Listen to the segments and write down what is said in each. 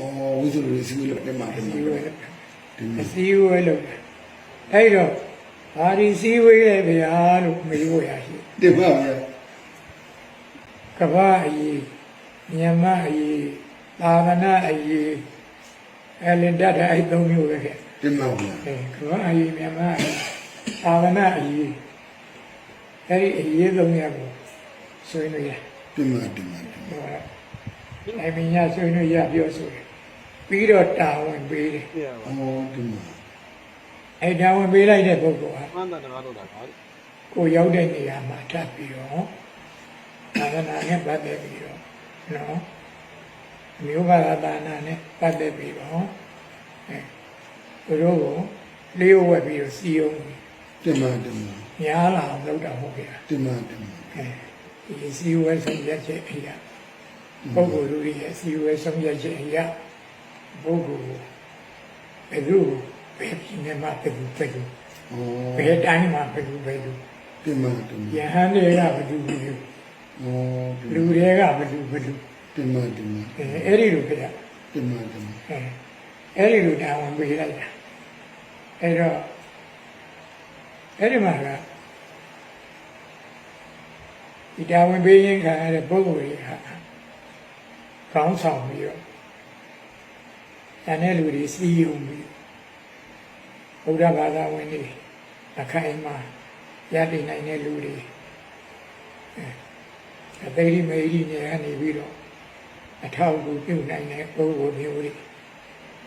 ဩဝိသုလူတွေစီဝေးလို့တင်ပါတင်စီပါဝဲလို့တင်ပါအစည်းအဝေးလုပ်တယ်အဲ့တော့ဘာဒီစည်းဝေးလဲဗျာလို့မေးဖို့ရရှိတင်ပါဗျာကမ္ဘာအရေးမြန်မာအရေးသာသနာအရေးအဲ့လင်တတ်တဲ့အဲ့သုံးမျိုးပဲခဲ့တင်ပါဗျာအဲကမ္ဘာအရေးမြန်မာအရေးသာသနာအရေးအဲ့ဒီအရေးသုံးရပ်ကိုဆွေးနွေးရတင်ပါတင်ပါတင်ပါဟောတာအဲ့မညာဆွေးနွေးရပြောဆိုတယ် ပြီးတော့တာဝန်ပေးတယ်ပြရပါဩတင်ပါအဲ့တာဝန်ပေးလိုက်တဲ့ပုဂ္ဂိုလ်ဟာမှန်တယ်တော့တာပါကိုရောက်တဲ့နေရာမှာထပ်ပြီးတော့သာသနာနဲ့ပတ်သက်ပြီးတော့နော်မြို့ဘာသာသာနာနဲ့ပတ်သက်ပြီးတော့အဲသူတို့ကိုလျှို့ဝှက်ပြီးတော့စီယုံပြီးတင်ပါတင်ပါညားလာအောင်လုပ်တာဟုတ်ကဲ့လားတင်ပါတင်ပါအဲဒီစီဝဲဆုံးဖြတ်ချက်အရာပုဂ္ဂိုလ်တို့ရဲ့စီဝဲဆုံးဖြတ်ချက်အရာ ပုဂ္ဂိုလ်ဘယ်လိုပဲဒီနေ့မှဘယ်လိုဘယ်လိုဩဘယ်တိုင်းမှဘယ်လိုဘယ်လိုတင်ပါတင်ယပါဟန်တွေကဘယ်လိုဘယ်လိုဩလူတွေကဘယ်လိုဘယ်လိုတင်ပါတင်ပါအဲအဲ့ဒီလိုပြရတင်ပါတင်ပါအဲအဲ့ဒီလိုတာဝန်ပေးလိုက်တာအဲ့တော့အဲ့ဒီမှာကဒီတာဝန်ပေးရင်ခံရတဲ့ပုဂ္ဂိုလ်တွေဟာကောင်းဆောင်ပြီးတော့ တန်တဲ့လူတွေစီးရုံပြီးဘုရားဘာသာဝင်တွေအခိုင်အမာရည်တည်နိုင်တဲ့လူတွေအဲအသိရိမေရိနေကနေပြီးတော့အထောက်အကူပြုနိုင်တဲ့ပုဂ္ဂိုလ်မျိုးတွေ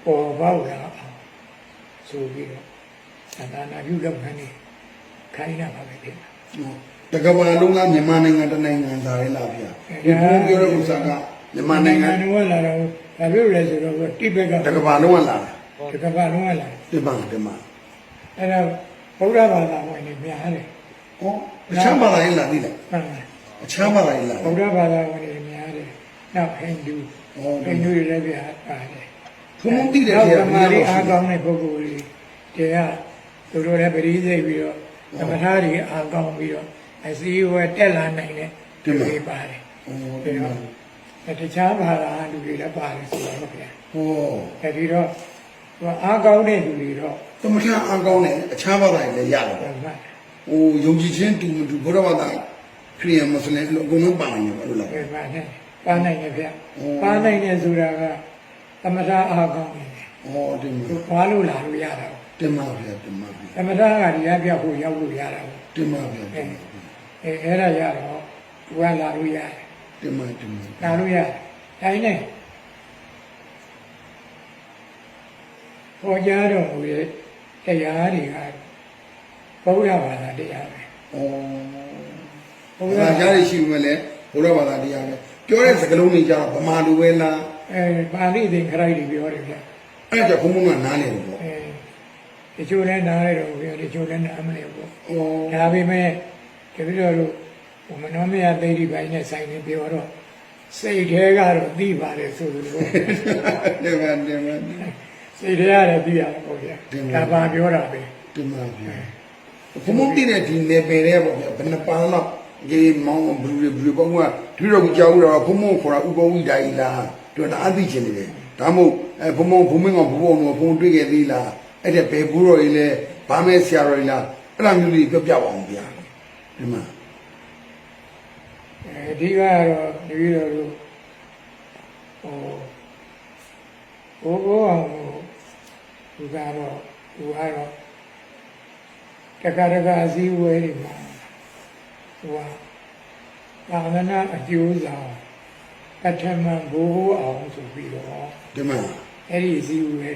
ပေါ်ပေါက်လာအောင်ဆိုပြီးတော့သာသနာပြုလုပ်ငန်းတွေခိုင်းတာပါပဲဖြစ်တာဩတကဘာလုံးကမြန်မာနိုင်ငံတနိုင်ငံသားရလားဗျာဒီဘုံပြောတဲ့ဥစ္စာကမြန်မာနိုင်ငံတော်လာတော့ ဘာလို့လဲဆိုတော့တိဘက်ကတကဘာလုံးကလာတာတကဘာလုံးကလာတင်ပါတင်ပါအဲ့ဒါဗုဒ္ဓဘာသာဝင်တွေများတယ်ဩအချမ်းပါလာရင်လာပြီလားဟုတ်လားအချမ်းပါလာရင်လာဗုဒ္ဓဘာသာဝင်တွေများတယ်နောက်ဟိန္ဒူဩဟိန္ဒူတွေလည်းပြပါတယ်ဘုံဘုံတိတယ်နောက်ဗျာသမာဓိအားကောင်းတဲ့ပုဂ္ဂိုလ်တွေတရားသူတို့လည်းပရိသေပြီးတော့သမထတွေအားကောင်းပြီးတော့အစည်းအဝေးတက်လာနိုင်တဲ့သူတွေပါတယ်ဩပြီးတင်ပါတော့အဲ တခြားဘာသာလူတွေလည်းပါတယ်ဆိုတော့ဗျာဟောအဲဒီတော့သူအားကောင်းတဲ့လူတွေတော့သမထအကောင်းနဲ့အခြားဘာသာတွေလည်းရတယ်ဟုတ်ပါဟိုယုံကြည်ခြင်းတူမတူဘုရားဘာသာခရိယန်မွတ်စလင်အကုန်လုံးပါနေတယ်လို့လားပဲပါနဲ့ပါနိုင်တယ်ဗျပါနိုင်တယ်ဆိုတာကသမထအားကောင်းနေတယ်ဩတင်ပါသူဘာလို့လာလို့ရတာတင်ပါဗျာတင်ပါဗျာသမထကဒီရပြောက်ဖို့ရောက်လို့ရတာတင်ပါဗျာတင်ပါအဲအဲ့ဒါရတော့သူကလာလို့ရတယ် တင်ပါတင်ပါလာလို့ရတယ်တိုင်းနဲ့ပေါ်ကြတော့ဟိုရဲ့တရားတွေကဘုရားဘာသာတရားပဲဩဘုဘုရားရားကြားရရှိမှလည်းဘုရားဘာသာတရားပဲပြောတဲ့စကားလုံးတွေကြတော့ဗမာလိုပဲလားအဲပါဠိသင်္ခရိုက်တွေပြောတယ်ဗျအဲ့ဒါကြောင့်ဘုံဘုံကနားနေတယ်ပေါ့အဲတချို့လည်းနားရတော့ဗျတချို့လည်းနားမလဲဘူးဩဒါပေမဲ့တပည့်တော်တို့ ဟိုမနောမယသိတိပိုင်းနဲ့ဆိုင်နေပြောတော့စိတ်ထဲကတော့သိပါတယ်ဆိုလိုတင်ပါတင်ပါစိတ်ထဲရတယ်သိရတယ်ပေါ့ဗျာဒါပါပြောတာပဲတင်ပါဗျာဘုံဘုံတည်တဲ့ဒီနေပယ်တဲ့ပေါ့ဗျာဘယ်နှပန်းတော့ဒီမောင်းဘလူဘလူပေါင်းကဒီတော့ကြောက်တော့ဘုံဘုံခေါ်တာဥပဝိဒါယီလားတို့တာအသိချင်နေတယ်ဒါမို့အဲဘုံဘုံဘုံမင်းကဘုံဘုံတော့ဘုံတွေ့ခဲ့သေးလားအဲ့တဲ့ဘယ်ဘူးတော်ကြီးလဲဗာမဲဆရာတော်ကြီးလားအဲ့လိုမျိုးလေးပြောပြပါအောင်ဗျာဒီမှာ အဲဒီကတော့တပည့်တော်တို့ဟိုဘိုးဘိုးအောင်ကိုသူကတော့သူကတော့တက္ကရာကအစည်းအဝေးတွေမှာဟိုကသာသနာအကျိုးဆောင်ပထမဘိုးအောင်ဆိုပြီးတော့ဒီမှာအဲ့ဒီအစည်းအဝေးတွေ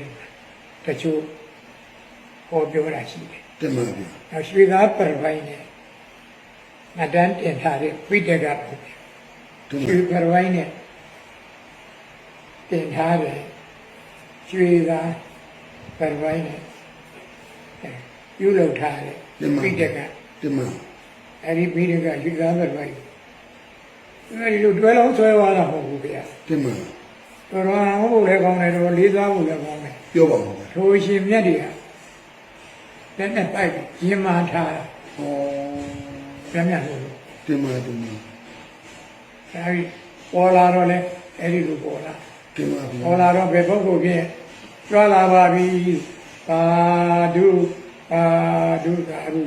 တချို့ဟောပြောတာရှိတယ်ဒီမှာဗျာ။နောက်ရွှေသားပရပိုင်းနဲ့ မတန်းတင်ထားတဲ့ပိဋကတ်ပေါ့ဒီရွှေမှာပရပိုင်းနဲ့တင်ထားတဲ့ရွှေသားပရပိုင်းနဲ့အဲပြုလုပ်ထားတဲ့ပိဋကတ်ဒီမှာအဲ့ဒီပိဋကတ်ရွှေသားပရပိုင်းအဲ့ဒီလိုတွဲလုံးဆွဲသွားတာမဟုတ်ဘူးဗျာဒီမှာ။တော်တော်အောင်ဖို့လည်းကောင်းတယ်တော်တော်လေးစားဖို့လည်းကောင်းတယ်ပြောပါဦးဗျာ။ထိုရှင်မြတ်တွေကလက်နဲ့ပိုက်ပြီးရင်မာထားတာဟော ပြမြတ်လို့ဒီမှာဒီမှာအဲဒီပေါ်လာတော့လေအဲဒီလိုပေါ်လာဒတင်ပါဗျာဟောလာတော့ဘယ်ပုဂ္ဂိုလ်ဖြင့်ကြွာလာပါပြီပါဒုပါဒုသာရု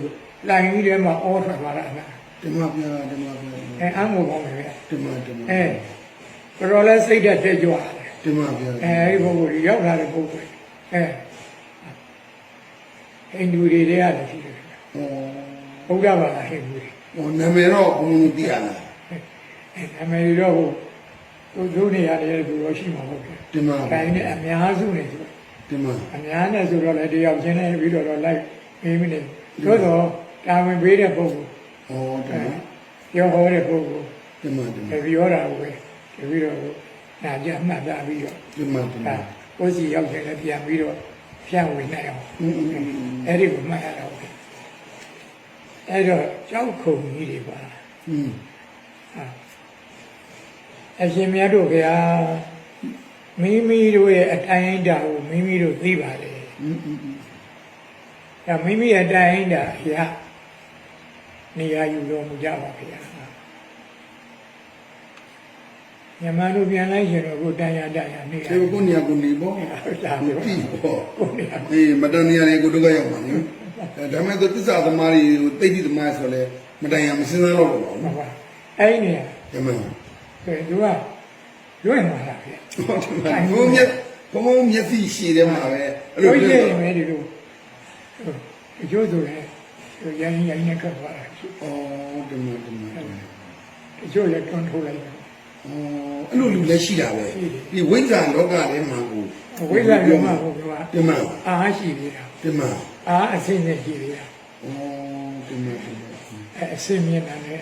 လိုင်းကြီးထဲမှာအောထွက်သွားတာလားတင်ပါဗျာတင်ပါဗျာအဲအမှုကောင်းတယ်ဗျာတင်ပါတင်ပါအဲတော်တော်လဲစိတ်ဓာတ်တက်ကြွတယ်တင်ပါဗျာအဲအဲဒီပုဂ္ဂိုလ်ကြီးရောက်လာတဲ့ပုဂ္ဂိုလ်အဲဟိန္ဒူတွေတွေကလည်းရှိတယ်ဗျာ ဗုဒ္ဓဘာသာဟဲ့ဘူးဟိုနာမည်တော့ဘုံမသိရလားနာမည်တော့ဟိုသူတို့နေရတယ်သူတော့ရှိမှာဟုတ်တယ်တင်ပါဘူးတိုင်းနဲ့အများစုနေဆိုတင်ပါအများနဲ့ဆိုတော့လည်းတယောက်ချင်းနဲ့ပြီးတော့လိုက်ပေးမိနေသို့တော့တာဝန်ပေးတဲ့ပုဂ္ဂိုလ်ဟောတယ်ပြောဟောတဲ့ပုဂ္ဂိုလ်တင်ပါတင်ပါပြောတာကိုပဲတပြီးတော့နာကြမှတ်သားပြီးတော့တင်ပါတင်ပါကိုယ်စီရောက်တယ်လည်းပြန်ပြီးတော့ပြန်ဝင်နိုင်အောင်အဲ့ဒီကိုမှတ်ရတော့ အဲ့တော့ကြောက်ခုံကြီးတွေပါ อืม ဟာအရှင်မြတ်တို့ဗျာမိမိတို့ရဲ့အတိုင်းအတာကိုမိမိတို့သိပါလေ อืมอืม ဒါမိမိအတိုင်းအတာအရာနေရာယူလို့မကြပါဗျာညမတို့ပြန်လိုက်ရင်တော့ကိုတန်ရတန်ရနေရ ဒီကိုနေရာကိုနေပေါ့ ဟုတ်တာ ဒီ ပြော ပြီပေါ့ ကိုနေရာ အေးမတန်နေရာလေးကိုတို့ကရောက်ပါနေအဲ ဒါမဲ့သူသစ္စာသမားတွေကိုတိတ်တိသမားဆိုလဲမတန်ရမစင်းစားတော့ဘူးပေါ့မနော်ပါအဲ့ဒီနေရာဒီမှာကဲသူကရွင့်มาလားဗျာဟုတ်တယ်မှာဘုံမြတ်ဘုံမျက်စိရှိတယ်မှာပဲအဲ့လို့လိုရပြောရင်လည်းဒီလိုအကျိုးဆိုရင်ရိုင်းရိုင်းနဲ့ကပ်သွားတာဩဒီမှာဒီမှာအကျိုးလည်းတွန်းထိုးလိုက်တယ်ဩအဲ့လိုလူလည်းရှိတာပဲဒီဝိဇ္ဇာလောကထဲမှာကိုဝိဇ္ဇာယုံမှာဟုတ်ကဲ့ဒီမှာအားရှိသေးတာဒီမှာ အားအစင်းနဲ့ရှိသေးတာဩဒီမှာဒီမှာအဲအစင်းမြင်တာနဲ့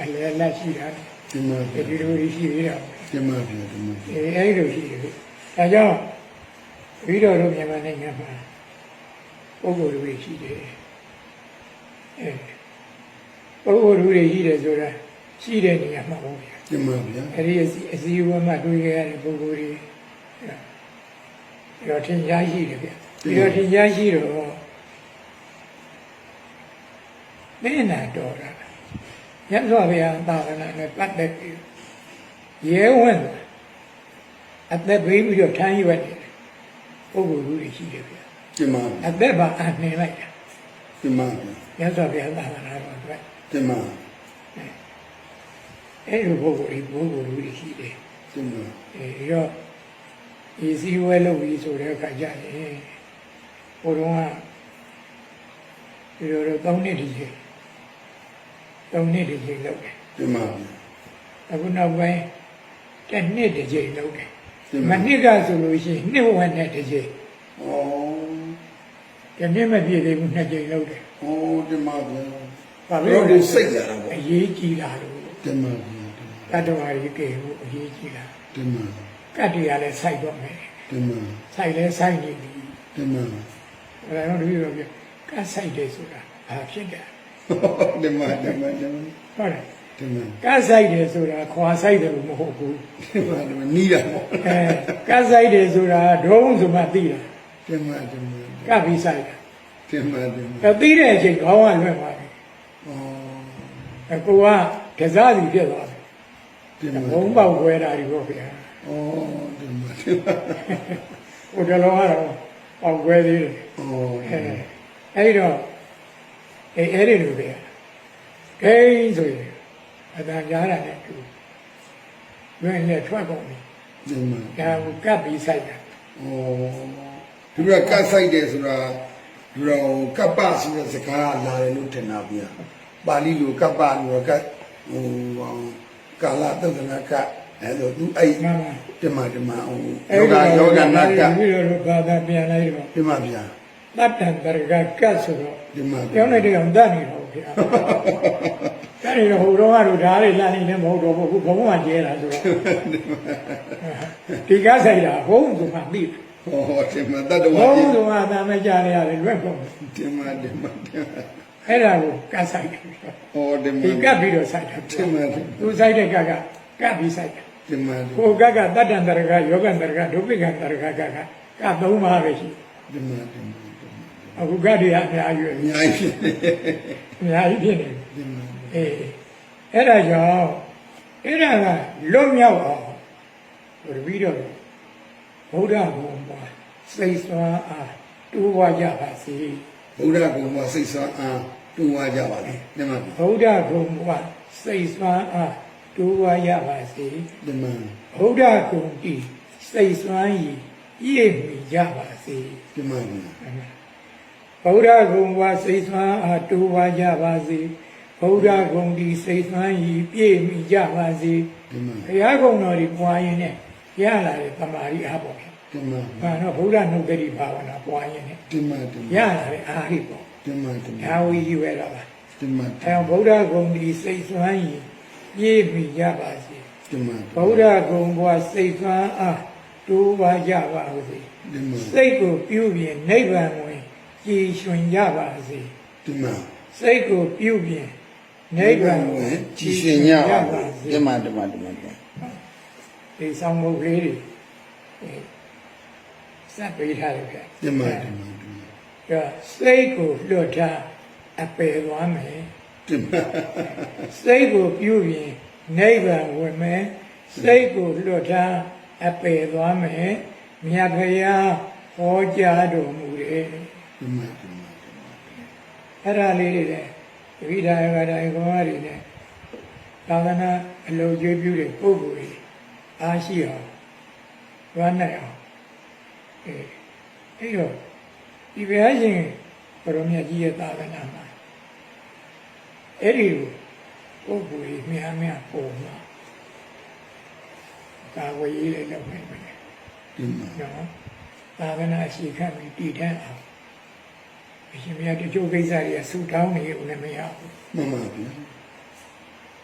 အလဲလက်ရှိတာဒီမှာဒီလိုလိုရှိသေးတာဒီမှာဒီမှာအဲအဲ့လိုရှိတယ်ဒါကြောင့်ပြီးတော့တို့မြန်မာနိုင်ငံမှာပုဂ္ဂိုလ်တွေရှိတယ်အဲပုဂ္ဂိုလ်တွေရှိတယ်ဆိုတာရှိတဲ့နေရာမှာဟုတ်ဗျာဒီမှာဗျာအဲ့ဒီအစီအစည်းအဝေးမှာတွေ့ရတဲ့ပုဂ္ဂိုလ်တွေအဲ့တော့ထင်ရှားရှိတယ်ဗျ ပြီးတော့ထင်ရှားရှိတော့မင်းနာတော်တာရသော်ဗျာသာသနာနဲ့ပတ်သက်ပြီးရဲဝင့်တာအသက်ဘေးပြီးတော့ထမ်းရွက်နေတယ်ပုဂ္ဂိုလ်တွေရှိတယ်ဗျဒီမှာအသက်ပါအနှင်လိုက်တာဒီမှာရသော်ဗျာသာသနာတော်အတွက်ဒီမှာအဲ့ဒီပုဂ္ဂိုလ်တွေပုဂ္ဂိုလ်တွေရှိတယ်ဒီမှာအဲတော့ဒီစည်းဝဲလုပ်ပြီးဆိုတဲ့အခါကျရင် ဟိုတုန်းကဒီလိုတော့၃နှစ်ဒီချိန်၃နှစ်ဒီချိန်လုပ်တယ်ဒီမှာအခုနောက်ပိုင်းတစ်နှစ်ဒီချိန်လုပ်တယ်ဒီမမှာနှစ်ကဆိုလို့ရှိရင်နှစ်ဝက်နဲ့ဒီချိန်ဩတစ်နှစ်မပြည့်သေးဘူးနှစ်ချိန်လုပ်တယ်ဩဒီမှာဗျာဘာဘလို့ယ်လဲလိုစိတ်ရတာပေါ့အရေးကြီးတာလို့ဒီမှာတတ္တဝါကြီးကေဖို့အရေးကြီးတာဒီမှာကတ်တရားလည်းစိုက်တော့မယ်ဒီမှာစိုက်လည်းစိုက်နေပြီဒီမှာ အဲတော့ဒီလိုပြောကတ်ဆိုင်တယ်ဆိုတာဘာဖြစ်တယ်ဒီမှာဒီမှာဒီမှာဟုတ်တယ်ဒီမှာကတ်ဆိုင်တယ်ဆိုတာခွာဆိုင်တယ်လို့မဟုတ်ဘူးဒီမှာဒီမှာနီးတာပေါ့အဲကတ်ဆိုင်တယ်ဆိုတာဒုံးဆိုမှသိတာဒီမှာဒီမှာကတ်ပြီးဆိုင်တာဒီမှာဒီမှာအဲသိတဲ့အချိန်ခေါင်းကလွင့်သွားပြီဩအဲကိုကကစားစီဖြစ်သွားပြီဒီမှာဘုံပေါက်ခွဲတာဒီပေါ့ဗျာဩဒီမှာဒီမှာဟိုတလုံးကတော့ ပေါက်ခွဲသေးတယ်ဩအဲအဲ့တော့အဲအဲ့ဒီလိုပဲဂိမ်းဆိုရင်အတန်ကြားတာနဲ့တူလွင့်နဲ့ထွက်ကုန်ပြီဒီမှာဒါကိုကပ်ပြီးဆိုင်တာဩဒီကကတ်ဆိုင်တယ်ဆိုတာဒီတော့ကပ္ပဆိုတဲ့စကားလာတယ်လို့ထင်တာဗျာပါဠိလိုကပ္ပလို့ကဟိုကာလသုတ်တနာက အဲ့လိုသူအဲ့မှန်ပါဒီမှာဒီမှာဟိုအဲ့ယောဂဒီယောဂနာကပြီးတော့ဘာသာပြန်လိုက်တော့ဒီမှာဗျာတတ္တံတရကကတ်ဆိုတော့ဒီမှာပြောင်းလိုက်တဲ့အောင်တတ်နေတော့ဗျာတတ်နေတော့ဟိုတော့ကတော့ဓာတ်တွေလာနေလည်းမဟုတ်တော့ဘူးဘုံကကျဲတာဆိုတော့ဒီကဆိုင်တာဘုံဆိုမှသိတယ်ဟောဒီမှာတတ္တဝါဘုံကြီးဆိုမှသာမကြရရတယ်လွတ်ကုန်ဒီမှာဒီမှာဒီမှာအဲ့ဒါကိုကတ်ဆိုင်တယ်ဟောဒီဒီမှာကတ်ပြီးတော့ဆိုင်တာဒီမှာသူဆိုင်တဲ့ကတ်ကကတ်ပြီးဆိုင်တာ ဒီမှာကိုကတ်ကတတ္တံတရကယောဂံတရကဒုက္ခံတရကကတ်ကကတ်သုံးပါးပဲရှိဒီမှာဒီမှာအခုကတ်တွေအများကြီးပဲအများကြီးအများကြီးဖြစ်နေတယ်ဒီမှာအေးအဲ့ဒါကြောင့်အဲ့ဒါကလွတ်မြောက်အောင်တပည့်တော်တို့ဗုဒ္ဓဘုံမှာစိတ်စွမ်းအားတိုးပွားကြပါစေဗုဒ္ဓဘုံမှာစိတ်ဆွမ်းအားတူဝါကြပါလေဒီမှာဗုဒ္ဓဘုံမှာစိတ်စွမ်းအား တိုးပွားကြပါစေဒီမှာဗုဒ္ဓဂုံတီစိတ်စွမ်းရည်ပြည့်မီကြပါစေဒီမှာဗုဒ္ဓဂုံဝါစိတ်ဆွမ်းအားတိုးပွားကြပါစေဗုဒ္ဓဂုံဒီစိတ်ဆွမ်းရည်ပြည့်မိကြပါစေဒီမှာဘုရားဂုံတော်ဒီပွားရင်နဲ့ရလာတဲ့တမာရီအားပေါ့ဗျာဒီမှာ။ဘာတော့ဗုဒ္ဓနှုတ်ကတိဘာဝနာပွားရင်နဲ့ဒီမှာဒီရမှာလာတဲ့အားကြီးပေါ့ဒီမှာဒီ။မှာဒါဝီကြီးပဲတော့ပါဒီမှာ။အဲဗုဒ္ဓဂုံဒီစိတ်ဆွမ်းရည် ပြည့်မိကြပါစေဒီမှာ။ဗုဒ္ဓဂုံဘွားစိတ်ဆွမ်းအားတိုးပွားကြပါစေဒီမှာ။စိတ်ကိုပြုပြင်နိဗ္ဗာန်ဝင်ကြည်ရှင်ကြပါစေဒီမှာ။စိတ်ကိုပြုပြင်နိဗ္ဗာန်ဝင်ကြည်ရှင်ကြပါဒီမှာဒီမှာဒီမှာဒီဆောင်မုတ်လေးတွေအဲစပ်ပေးထားတယ်ဗျ။ဒီမှာဒီမှာအဲစိတ်ကိုလွတ်ထားအပယ်သွားမယ် ဒီမှာစိတ်ကိုပြုပြင်နိဗ္ဗာန်ဝင်မယ်စိတ်ကိုလွတ်ထားအပယ်သွားမယ်မြတ်ဖရာဟောကြားတော်မူတယ်ဒီမှာဒီမှာအဲ့ဒါလေးတွေလည်းတပိဒါယကဒါယကောတွေနဲ့သာသနာအလုံးကျွေးပြုတဲ့ပုဂ္ဂိုလ်တွေအားရှိအောင်ဝမ်းနိုင်အောင်အဲအဲ့တော့ဒီဘုရားရှင်ဘုရောမြတ်ကြီးရဲ့သာသနာမှာ အဲ့ဒီပုဂ္ဂိုလ်ကြီးများများပုံမှာကာဝေးလေးလုပ်နေတယ်ဒီမှာနော်သာသနာရှိခံပြီးတည်တတ်အောင်အရှင်ဘုရားတချို့ကိစ္စတွေကဆူတောင်းနေဦးလည်းမရဘူးမမဗျာ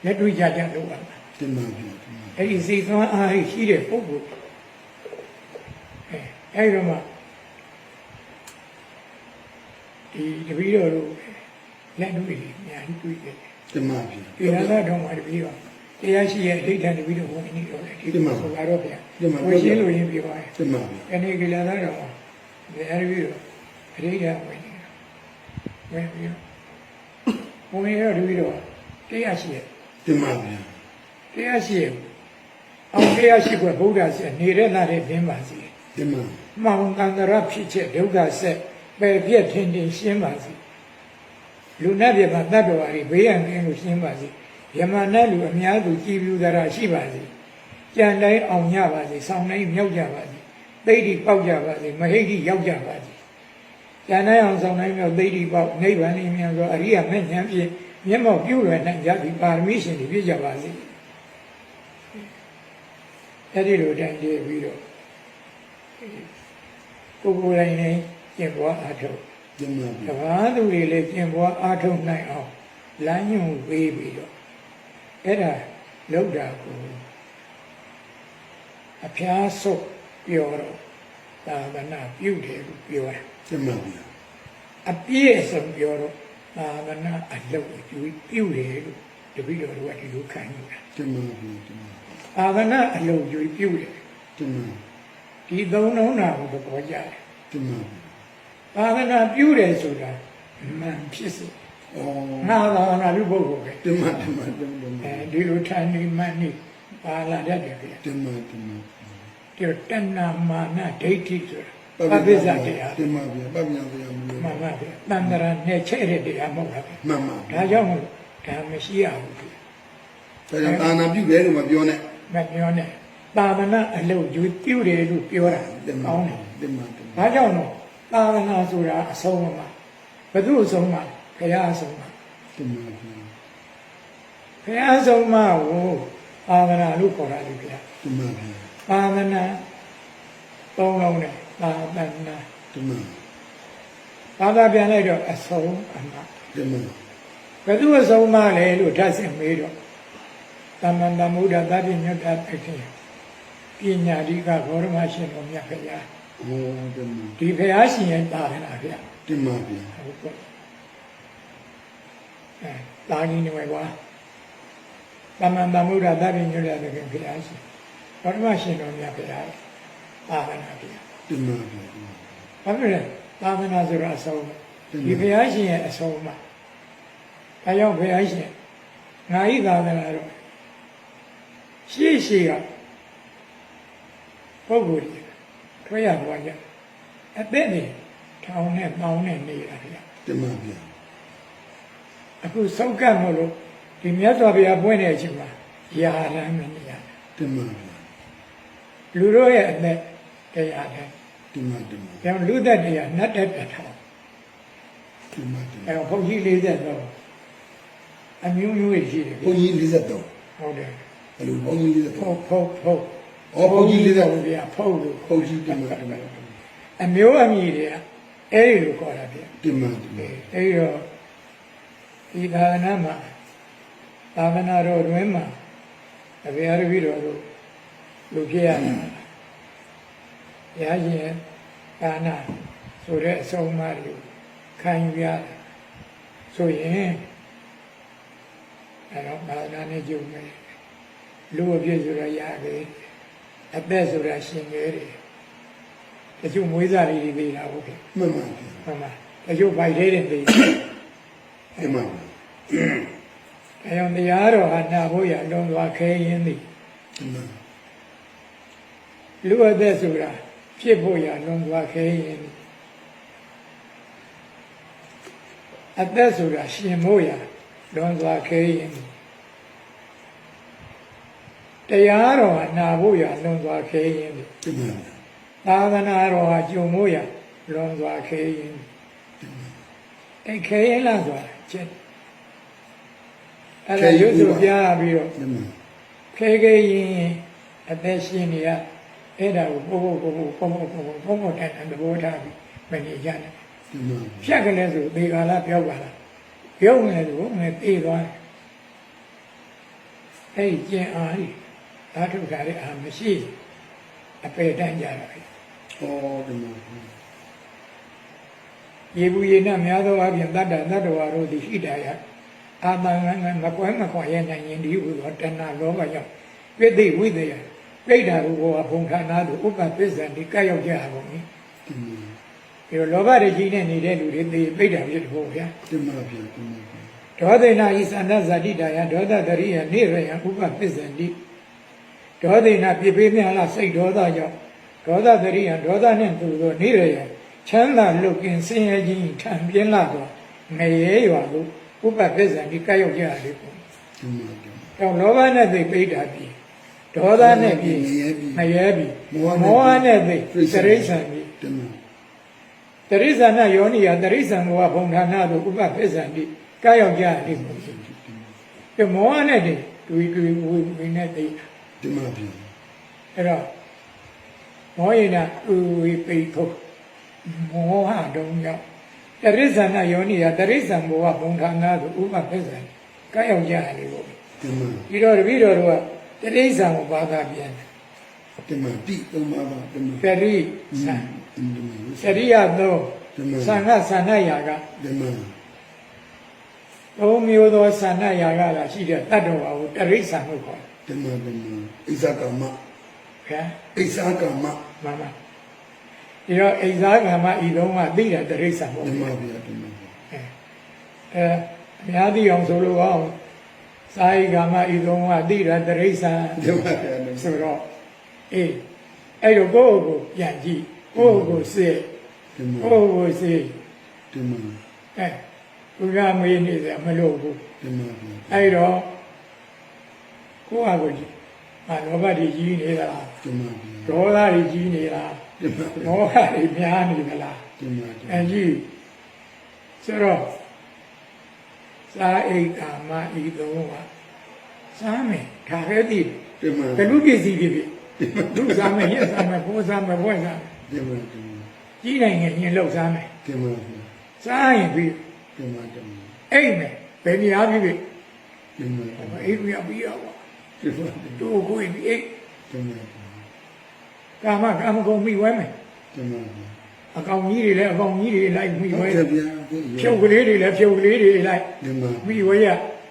လက်တွေ့ကြကြလုပ်ရမှာဒီမှာဗျာဒီမှာအဲ့ဒီစိတ်သွမ်းအားရှိတဲ့ပုဂ္ဂိုလ်အဲအဲ့ဒီတော့မှဒီတပည့်တော်တို့ လက်တွေ့တွေအများကြီးတွေ့တယ်ဒီမှာဗျာဒီရသာတော်မှာတပည့်တော်တရားရှိရဲ့အဋ္ဌာတပည့်တော်ဝင်နေတော့လေဒီမှာဆိုတော့ဗျာဝင်ရှင်းလို့ရင်းပြောတယ်ဒီမှာဗျာအနေကလာတော့ဒီအဲ့ဒီတော့အရိယာဝင်နေဝင်ပြီးဝင်ရတော့ဒီတော့တရားရှိရဲ့ဒီမှာဗျာတရားရှိရဲ့အောင်တရားရှိကဗုဒ္ဓဆက်နေတဲ့လာတဲ့သင်ပါစီဒီမှာမောင်ကန္တရဖြစ်ချက်ဒုက္ခဆက်ပယ်ပြက်ထင်ထင်ရှင်းပါစီ လူနဲ့ပြမှာတတ်တော်ရီဘေးရန်ကင်းလို့ရှင်းပါစီယမနဲ့လူအများသူကြည်ပြူသရာရှိပါစီကြံတိုင်းအောင်ကြပါစီဆောင်းတိုင်းမြောက်ကြပါစီသိတိပေါက်ကြပါစီမဟိတိရောက်ကြပါစီကြံတိုင်းအောင်ဆောင်းတိုင်းမြောက်သိတိပေါက်နိဗ္ဗာန်လေးမြန်သောအရိယာမဲ့ဉာဏ်ဖြင့်မျက်မှောက်ပြုလွယ်နိုင်ကြသည်ပါရမီရှင်တွေဖြစ်ကြပါစေအဲ့ဒီလိုတိုင်းတည်ပြီးတော့ကိုယ်ကိုယ်တိုင်လည်းကျင့်ပွားအားထုတ် ဒီမှာတဗျာပါးသူတွေလည်းကျင့်ပွားအားထုတ်နိုင်အောင်လမ်းညွှန်ပေးပြီးတော့အဲ့ဒါလောက်တာကိုအဖျားဆုပ်ပြောတော့သာသနာပြုတယ်လို့ပြောတယ်ဒီမှာဗျာအပြည့်စုံပြောတော့သာသနာအလုပ်အကျိုးပြုတယ်လို့တပည့်တော်တို့ကဒီလိုခံယူတာဒီမှာဗျာဒီမှာသာသနာအလုပ်အကျိုးပြုတယ်ဒီမှာဒီသုံးလုံးတာကိုသဘောကျတယ်ဒီမှာ သာသနာပြုတယ်ဆိုတာမှန်ဖြစ်စေအော်ငါသာသနာပြုပုဂ္ဂိုလ်ပဲဒီမှာဒီမှာဒီမှာအဲဒီလိုထိုင်နေမှန်နေပါလာတတ်တယ်ဗျာဒီမှာဒီမှာဒီတော့တဏ္ဏမာနဒိဋ္ဌိဆိုတာပပိစ္ဆတရားဒီမှာဗျာပပညာတရားမလို့မှန်ပါဗျာတန်တရာနဲ့ချဲ့တဲ့တရားမဟုတ်လားဗျာမှန်ပါဒါကြောင့်မို့ဒါမရှိရဘူးဗျာဒါကြောင့်အာနာပြုတယ်လို့မပြောနဲ့မပြောနဲ့သာသနာအလုပ်ယူပြုတယ်လို့ပြောတာဒီမှာကောင်းတယ်ဒီမှာဒီမှာဒါကြောင့်တော့ သာသနာဆိုတာအဆုံးအမဘယ်သူအဆုံးအမဘုရားအဆုံးအမဒီမှာဗျာဘုရားအဆုံးအမကိုသာသနာလို့ခေါ်တာလေဗျာဒီမှာဗျာသာသနာသုံးလုံးနဲ့သာသနာဒီမှာဘာသာပြန်လိုက်တော့အဆုံးအမဒီမှာဘယ်သူအဆုံးမလဲလို့ဓာတ်စင်မေးတော့သမန္တမုဒ္ဒသတိညွတ်တာဖြစ်ဖြစ်ပညာဓိကဘောရမရှင်တော်မြတ်ဖရာ ဟောဒီမှာဒီဖရာရှင်ရဲ့တာသနာဗျာဒီမှာဗျာဟုတ်ကဲ့အဲတာကြီးနေမှာကွာသမန္တမုဒ္ဒသတိညွတ်တာဖြစ်ဖြစ်ဖရာရှင်ဘောရမရှင်တော်မြတ်ဖရာတာသနာဗျာဒီမှာဗျာဘာဖြစ်လဲသာသနာဆိုတာအဆုံးဒီဘုရားရှင်ရဲ့အဆုံးအမအဲကြောင့်ဘုရားရှင်ငါဤသာသနာတော့ရှေ့ရှေ့ကပုဂ္ဂိုလ် ကြီးထွက်ရသွားကြအသက်နေထောင်နဲ့ပေါင်းနဲ့နေတာဗျာတင်ပါဗျာအခုစောက်ကပ်မလို့ဒီမြတ်စွာဘုရားပွင့်တဲ့အချိန်မှာယာရမ်းမနေရတင်ပါဗျာလူတို့ရဲ့အသက်တရားလဲတင်ပါတင်ပါပြောင်းလူသက်တရားနတ်တက်ပြထောင်တင်ပါတင်အဲတော့ဘုန်းကြီး40တော့အမျိုးမျိုးရှိတယ်ဘုန်းကြီး53ဟုတ်တယ်အဲ့လိုဘုန်းကြီးဖုတ်ဖုတ်ဖုတ်53 အော်ဘုန်းကြီး53ဗျာဖုတ်လို့ဘုန်းကြီးတင်ပါတင်ပါအမျိုးအမည်တွေကအဲ့ဒီလိုခေါ်တာဗျာတင်ပါတင်ပါအဲ့ဒီတော့ဒီသာသနာမှာသာသနာတော်တွင်မှာအဗျာရပိတော်တို့လူဖြစ်ရတာဘုရားရှင်ကာနာဆိုတဲ့အဆုံးအမတွေခံယူရတာဆိုရင်အဲ့တော့သာသနာနဲ့ကြုံမယ်လူအဖြစ်ဆိုတာရပဲ အသက်ဆိုတာရှင်ငယ်တယ်တချို့မွေးစားလေးတွေသေးတာဟုတ်ကဲ့မှန်ပါဗျာမှန်ပါတချို့ဘိုက်သေးတယ်သေးတယ်တင်ပါဗျာအဲကြောင့်တရားတော်ဟာနာဖို့ရလုံးသွားခဲရင်းသည်တင်ပါလူအသက်ဆိုတာဖြစ်ဖို့ရလုံးသွားခဲရင်းသည်အသက်ဆိုတာရှင်ဖို့ရလုံးသွားခဲရင်းသည် တရားတော်ဟာနာဖို့ရလုံးသွားခဲရင်းသည်တင်ပါဗျာသာသနာတော်ဟာကြုံဖို့ရလုံးသွားခဲရင်းသည်အဲခဲရင်လားဆိုတာချက်အဲ့ဒါရုပ်ဆိုပြားပြီးတော့တင်ပါခဲခဲရင်အသက်ရှင်နေရအဲ့ဒါကိုပို့ဖို့ပို့ဖို့ပုံပုံပုံပုံပုံတဲ့သဘောထားပြီးမနေကြနဲ့တင်ပါဖြတ်ကလေးဆိုသေကာလာပြောက်ပါလားပြောက်မယ်လို့ငယ်သေသွားတယ်အဲ့ဒီကျင်အားကြီး ဓာတုခါရဲ့အာမရှိအပေတန်းကြတာပဲဟောတင်ပါရေဘူးရေနဲ့များသောအားဖြင့်တတ္တတတ္တဝါတို့သည်ရှိတာရအာတန်ငန်းမကွဲမခွာရဲ့နိုင်ရင်ဒီဟုသောတဏှာလောဘကြောင့်ပြိသိဝိသေယပြိတ္တာကိုဘောဘုံခန္ဓာတို့ဥပ္ပပစ္စံဒီကပ်ရောက်ကြရကုန်ပြီတင်ပါဒီလိုလောဘတွေကြီးနဲ့နေတဲ့လူတွေသေပြိတ္တာဖြစ်ဖို့ဗျာတင်ပါဗျာတင်ပါဒေါသေနာဤသန္တဇာတိတာယဒေါသတရိယနေရယဥပ္ပပစ္စံဒီ ဒေါသေနာပြပေးမြလားစိတ်ဒေါသကြောင့်ဒေါသတရိယဒေါသနဲ့တူသောနေရယချမ်းသာလွတ်ကင်းဆင်းရဲခြင်းထံပြင်းလာသောငရဲရွာကိုဥပ္ပပစ္စံဒီကပ်ရောက်ကြရလေပေါ့တင်ပါတင်ပါ။ကြောင့်လောဘနဲ့သိပိဋ္ဌာပြီဒေါသနဲ့ပြီမရဲပြီမောဟနဲ့သိတရိစ္ဆာန်ပြီတင်ပါတရိစ္ဆာန်ယောနိယတရိစ္ဆာန်ဘဝဘုံဌာနသို့ဥပ္ပပစ္စံဒီကပ်ရောက်ကြရလေပေါ့။ဒီမောဟနဲ့သိတွေ့တွေ့ဝိဝိနဲ့သိ တင်ပါဗျာအဲ့တော့မောဟိနာဥဝိပိထုမောဟတုံးကြောင့်တရိစ္ဆာန်ယောနိယတရိစ္ဆာန်ဘဝဘုံဌာနသို့ဥပ္ပပစ္စံကပ်ရောက်ကြရလေပေါ့။တင်ပါဒီတော့တပည့်တော်တို့ကတရိစ္ဆာန်ကိုဘာသာပြန်တယ်တင်ပါတိသုံးပါပါတင်ပါတရိစ္ဆာန်တင်ပါတရိယသောသံဃသန္နယာကတင်ပါသုံးမျိုးသောသန္နယာကလာရှိတဲ့တတ္တဝါကိုတရိစ္ဆာန်လို့ခေါ်တယ် တင်ပါတင်ပါဣဇကမ္မဗျာဣဇကမ္မမှန်ပါဒီတော့အိဇာကမ္မဤသုံးကသိတဲ့တရိစ္ဆာန်ပေါ့တင်ဗျာပါဗျာတင်ပါအဲအဲအများသိအောင်ဆိုလို့အောင်သာယကမ္မဤသုံးကသိတဲ့တရိစ္ဆာန်တင်ပါဗျာတင်ပါဆိုတော့အေးအဲ့တော့ကိုယ့်ကိုယ်ကိုပြန်ကြည့်ကိုယ့်ကိုယ်ကိုစစ်တင်ပါကိုယ့်ကိုယ်စစ်တင်ပါအဲဘုရားမေးနေတယ်မလို့ဘူးတင်ပါဗျာအဲ့တော့ ကိုယ့်ဟာကိုယ်ကြီးအာလောဘတွေကြီးနေသလားတင်ပါဗျာဒေါသတွေကြီးနေလားတင်ပါမောဟတွေများနေသလားတင်ပါအကြီးဆိုတော့သာအိတ်ကာမဤသုံးပါစားမယ်ဒါပဲတည်တင်ပါဘယ်လူပစ္စည်းဖြစ်ဖြစ်လူစားမယ်ရက်စားမယ်ဘိုးစားမယ်ဘွဲ့စားမယ်တင်ပါတင်ပါကြီးနိုင်ငံရင်လောက်စားမယ်တင်ပါဗျာစားရင်ပြီးတင်ပါတင်ပါအိမ်မယ်ဘယ်နေရာဖြစ်ဖြစ်တင်ပါအိမ်ရပြီးတော့ တင်ပါတို့ကိုယ်ပြီးအိမ်တင်ပါကာမကာမဂုဏ်မိဝဲမယ်တင်ပါအကောင်ကြီးတွေလည်းအကောင်ကြီးတွေလိုက်မိဟုဝဲတ်ကဲ့ဗျာဖြုတ်ကလေးတွေလည်းဖြုတ်ကလေးတွေလိုက်တင်ပါမိဝဲရ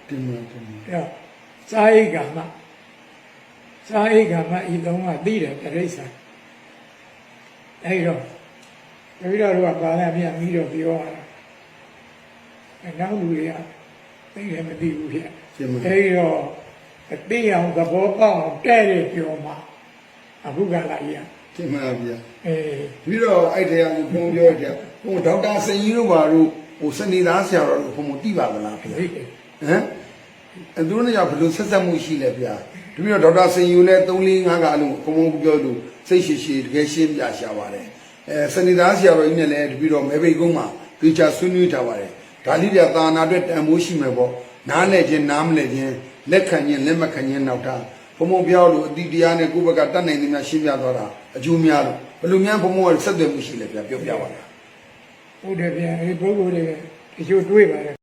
တင်ပါတင်ပါအဲ့တော့စာအိတ်ကာမစာအိတ်ကာမဤသုံးကသိတယ်တရိစ္ဆာန်အဲ့တော့တပည့်တော်တို့ကပါဠိပြန်ပြီးတော့ပြောရတာအဲနောက်လူတွေကသိတယ်မသိဘူးဖြစ်တင်ပါအဲ့တော့ အသိအောင်သဘောပေါက်အောင်တဲ့တဲ့ပြောမှာအခုကလာကြီးတရှင်းပါဗျာအေးပြီးတော့အဲ့တည်းကဘုံပြောရတဲ့ဘုံဒေါက်တာစင်ကြီးတို့ဘာလို့ဟိုစနေသားဆရာတော်တို့ဘုံမတိပါမလားဗျာဒီဟမ်အဲသူတို့ကဘယ်လိုဆက်ဆက်မှုရှိလဲဗျာတပည့်တော့ဒေါက်တာစင်ယူနဲ့3 4 5ကအလုံးဘုံဘုံပြောလို့စိတ်ရှိရှိတကယ်ရှင်းပြရှာပါတယ်အဲစနေသားဆရာတော်ကြီးနဲ့လည်းတပည့်တော့မဲဘိတ်ကုန်းမှာပြေချာဆွေးနွေးထားပါတယ်ဒါလေးပြသာနာအတွက်တန်ဖိုးရှိမယ်ပေါ့နားလဲခြင်းနားမလဲခြင်း လက်ခံခြင်းလက်မခံခြင်းနောက်တာဘုံဘုံပြောလို့အတိတရားနဲ့ကိုယ့်ဘက်ကတတ်နိုင်သမျှရှင်းပြသွားတာအကျိုးများလို့ဘယ်လိုများဘုံဘုံကဆက်သွယ်မှုရှိလဲဗျာပြောပြပါလားဟုတ်တယ်ဗျာအဲဒီပုဂ္ဂိုလ်တွေတချို့တွေးပါတယ်